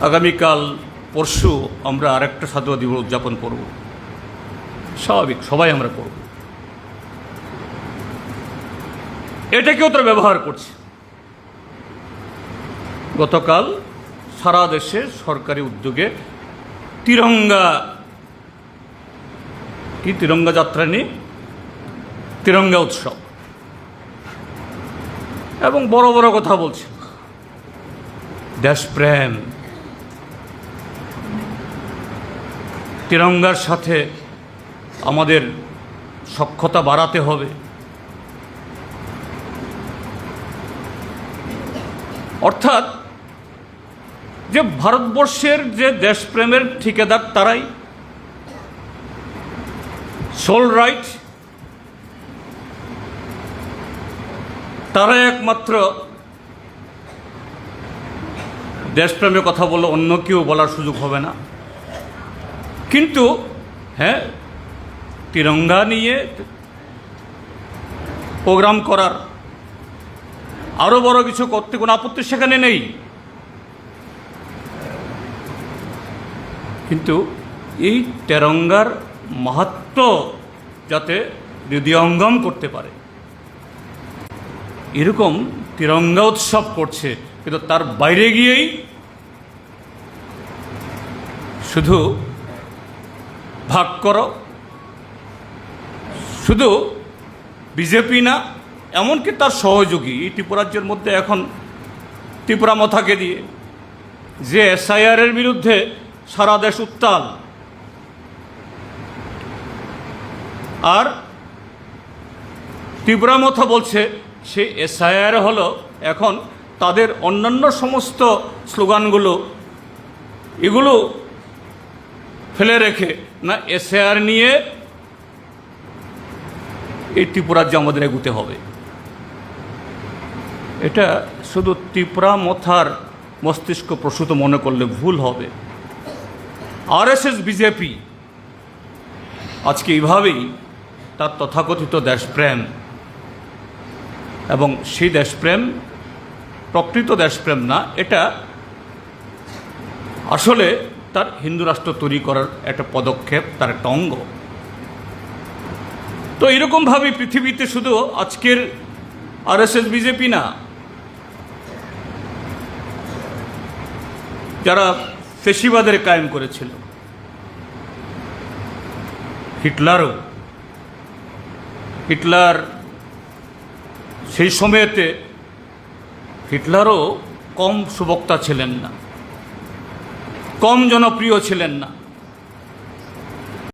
আগামীকাল, পরশু আমরা আরেকটা স্বাধীনতা দিবস উদযাপন করব। স্বাভাবিক, সবাই আমরা করব। এটাকেও তারা ব্যবহার করছে। গতকাল সারা দেশে সরকারি উদ্যোগে তিরঙ্গা, কি তিরঙ্গা যাত্রা নিয়ে তিরঙ্গা উৎসব। এবং বড় বড় কথা বলছে। দেশপ্রেম। তিরঙ্গার সাথে আমাদের সক্ষতা বাড়াতে হবে। অর্থাৎ যে ভারতবর্ষের যে দেশপ্রেমের ঠিকাদার তারাই সোল রাইট তারাই একমাত্র দেশপ্রেমের কথা বলে অন্য কেউ বলার সুযোগ হবে না। কিন্তু হ্যাঁ তিরঙ্গা নিয়ে প্রোগ্রাম করার আরও বড় কিছু করতে কোনো আপত্তি সেখানে নেই। কিন্তু এই তেরঙ্গার মাহাত্ম যাতে হৃদয়ঙ্গম করতে পারে। এরকম তিরঙ্গা উৎসব করছে, কিন্তু তার বাইরে গিয়েই শুধু ভাগ করো। শুধু বিজেপি না, এমনকি তার সহযোগী ত্রিপুরাজ্যের মধ্যে এখন ত্রিপুরা মথাকে দিয়ে, যে এসআইআরের বিরুদ্ধে সারা দেশ উত্তাল। আর ত্রিপুরা মথা বলছে, সে এসআইআর হলো এখন তাদের অন্যান্য সমস্ত স্লোগানগুলো, এগুলো ফেলে রেখে, না, এসআইআর নিয়ে এই ত্রিপুরাজ্য আমাদের এগুতে হবে। এটা শুধু ত্রিপুরা মথার মস্তিষ্ক প্রসূত মনে করলে ভুল হবে। আরএসএস, বিজেপি, আজকে এইভাবেই তার তথাকথিত দেশপ্রেম এবং সেই দেশপ্রেম প্রকৃত দেশপ্রেম না, এটা আসলে তার হিন্দু রাষ্ট্র তৈরি করার একটা পদক্ষেপ, তার একটা অঙ্গ। তো এরকমভাবে পৃথিবীতে শুধু আজকের আরএসএস, বিজেপি না, যারা ফেসিবাদের কায়েম করেছিল, হিটলারও, হিটলার সেই সময়েতে হিটলারও কম সুবক্তা ছিলেন না। কম জনপ্রিয় ছিলেন না।